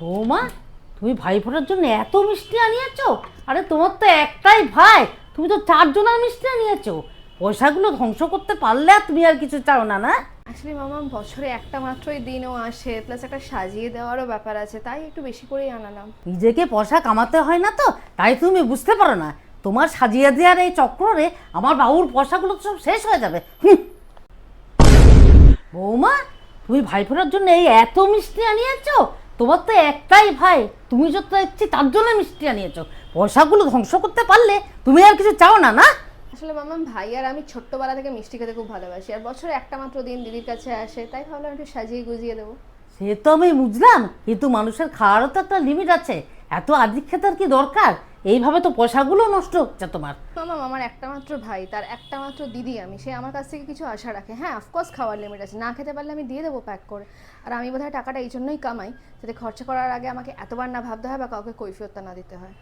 বৌমা তুমি ভাই ফোটার জন্য এত মিষ্টি আনিয়েছো? আরে তোমার তো একটাই ভাই তুমি তো চারজনের মিষ্টি আনিয়েছো। পয়সাগুলো ধ্বংস করতে পারলে আর তুমি আর কিছু চাও না না? আসলে মামা বছরে একটা মাত্রই দিনও আসে প্লাস একটা সাজিয়ে দেওয়ারও ব্যাপার আছে তাই একটু বেশি করেই আনালাম। নিজেকে পয়সা কামাতে হয় না তো তাই তুমি বুঝতে পারো না। তোমার সাজিয়ে দেওয়ার এই চক্রে আমার বাবুর পয়সাগুলো তো সব শেষ হয়ে যাবে। বৌমা তুমি ভাই ফোটার জন্য এই এত মিষ্টি আনিয়েছো? তোমার তো একটাই ভাই তুমি যত দেখছি তার জন্য মিষ্টি আনিয়েছো। পয়সাগুলো ধ্বংস করতে পারলে তুমি আর কিছু চাও না না? আসলে মামা ভাই আর আমি ছোট্টবেলা থেকে মিষ্টি খেতে খুব ভালোবাসি আর বছরে একটা মাত্র দিন দিদির কাছে আসে তাই ভাবলাম একটু সাজিয়ে গুজিয়ে দেবো। সে তো আমি বুঝলাম কিন্তু মানুষের খাওয়ারও তো একটা লিমিট আছে। এত আধিক খেতার কি দরকার? এইভাবে তো পয়সাগুলো নষ্ট হচ্ছে তোমার। মামা আমার একটা মাত্র ভাই, তার একটা মাত্র দিদি আমি, সে আমার কাছ থেকে কিছু আশা রাখে। হ্যাঁ অফকোর্স খাওয়ার লিমিট আছে। না খেতে পারলে আমি দিয়ে দেবো প্যাক করে। আর আমি বোধহয় টাকাটা এই জন্যই কামাই, যাতে খরচা করার আগে আমাকে এতবার না ভাবতে হয় বা কাউকে কৈফিয়তটা না দিতে হয়।